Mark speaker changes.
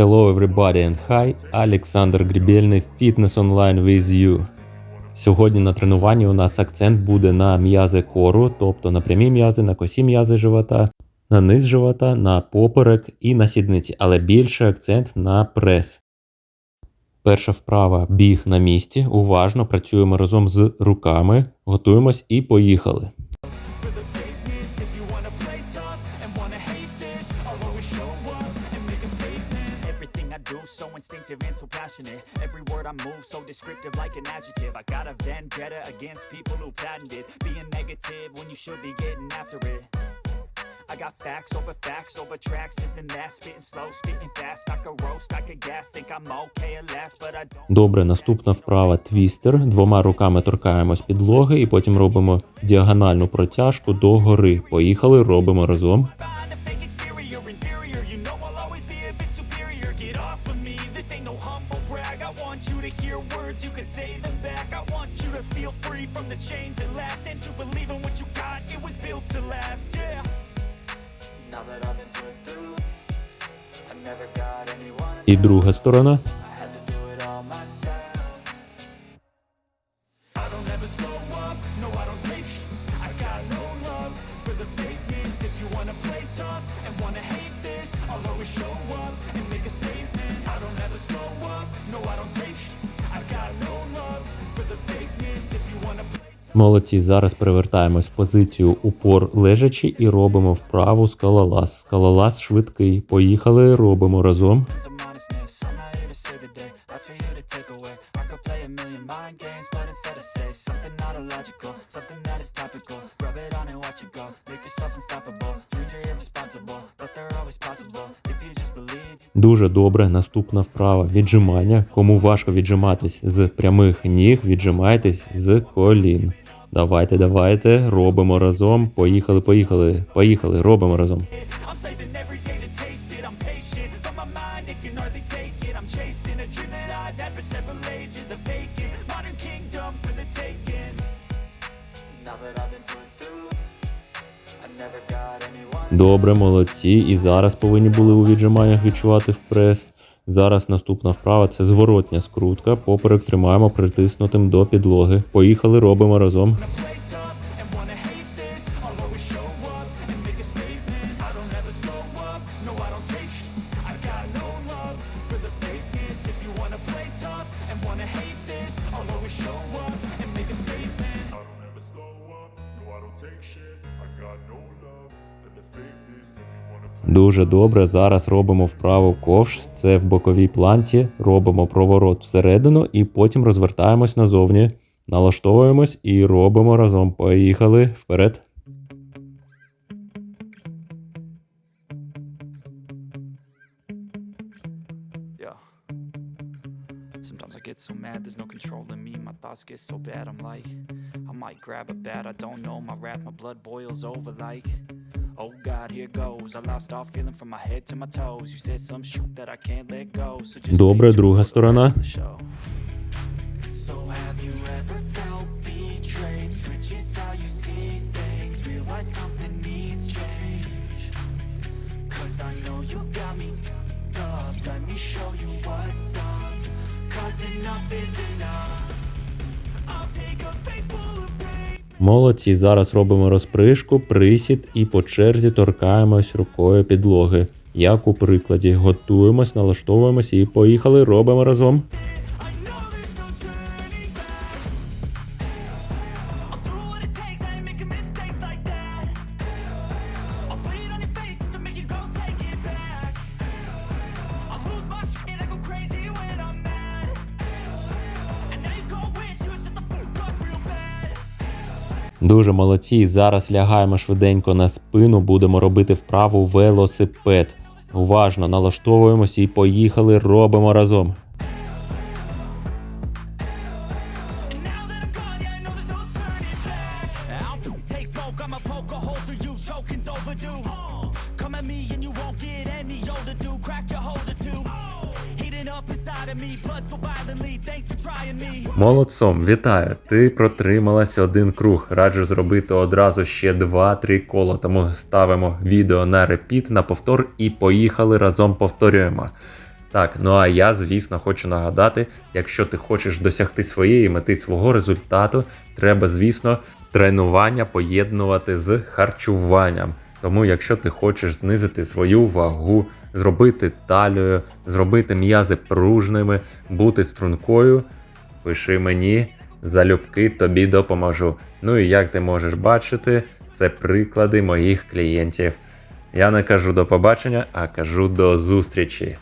Speaker 1: Hello everybody and hi, Олександр Грібельний, Fitness Online with you. Сьогодні на тренуванні у нас акцент буде на м'язи кору, тобто на прямі м'язи, на косі м'язи живота, на низ живота, на поперек і на сідниці, але більше акцент на прес. Перша вправа біг на місці. Уважно працюємо разом з руками, готуємось і поїхали.
Speaker 2: So instinctive and so passionate. Every word I move so descriptive like an adjective. I got a vendetta against people who patented being negative when you should be getting after it. I got facts over facts over tracks, this and that, spitting slow, spitting fast. I could roast, I could gas, think I'm okay at last, but I don't.
Speaker 1: Добре, наступна вправа твістер. Двома руками торкаємось підлоги і потім робимо діагональну протяжку до гори. Поїхали, робимо разом.
Speaker 2: brag. I want you to hear words, you can say them back. I want you to feel free from the chains that last and to believe in what you got. It was built to last, yeah. Now that I've been put through, I never got anyone's
Speaker 1: І друга сторона. Молодці, зараз перевертаємось в позицію упор лежачи і робимо вправу скалолаз. Скалолаз швидкий. Поїхали, робимо разом. Дуже добре. Наступна вправа віджимання. Кому важко віджиматись з прямих ніг, віджимайтесь з колін. Давайте, давайте, робимо разом. Поїхали, поїхали, поїхали, робимо разом. Добре, молодці. І зараз повинні були у віджиманнях відчувати в прес. Зараз наступна вправа це зворотня скрутка. Поперек тримаємо притиснутим до підлоги. Поїхали, робимо разом. Дуже добре. Зараз робимо вправу ковш. Це в боковій планті. Робимо проворот всередину і потім розвертаємось назовні. Налаштовуємось і робимо разом. Поїхали вперед.
Speaker 2: Sometimes I get so mad, there's no controlling me. My thoughts get so bad, I'm like, I might grab a bat, I don't know. My wrath, my blood boils over like, oh God, here goes. I lost all feeling from my head to my toes. You said some shit that I can't let go. So just
Speaker 1: Добре,
Speaker 2: stay tuned
Speaker 1: друга
Speaker 2: for the
Speaker 1: сторона.
Speaker 2: rest of the show. So have you ever felt betrayed? Switches how you see things. Realize something needs change. Cause I know you got me f***ed up. Let me show you what's up. Cause enough is enough.
Speaker 1: Молодці. Зараз робимо розпришку, присід і по черзі торкаємось рукою підлоги. Як у прикладі. Готуємось, налаштовуємось і поїхали, робимо разом. Дуже молодці. Зараз лягаємо швиденько на спину, будемо робити вправу велосипед. Уважно налаштовуємось і поїхали, робимо разом.
Speaker 2: Crack your
Speaker 1: Молодцом, вітаю! Ти протрималась один круг. Раджу зробити одразу ще 2-3 кола. Тому ставимо відео на репіт, на повтор і поїхали разом повторюємо. Так, ну а я, звісно, хочу нагадати, якщо ти хочеш досягти своєї мети свого результату, треба, звісно, тренування поєднувати з харчуванням. Тому, якщо ти хочеш знизити свою вагу, зробити талію, зробити м'язи пружними, бути стрункою, пиши мені, залюбки тобі допоможу. Ну і як ти можеш бачити, це приклади моїх клієнтів. Я не кажу до побачення, а кажу до зустрічі.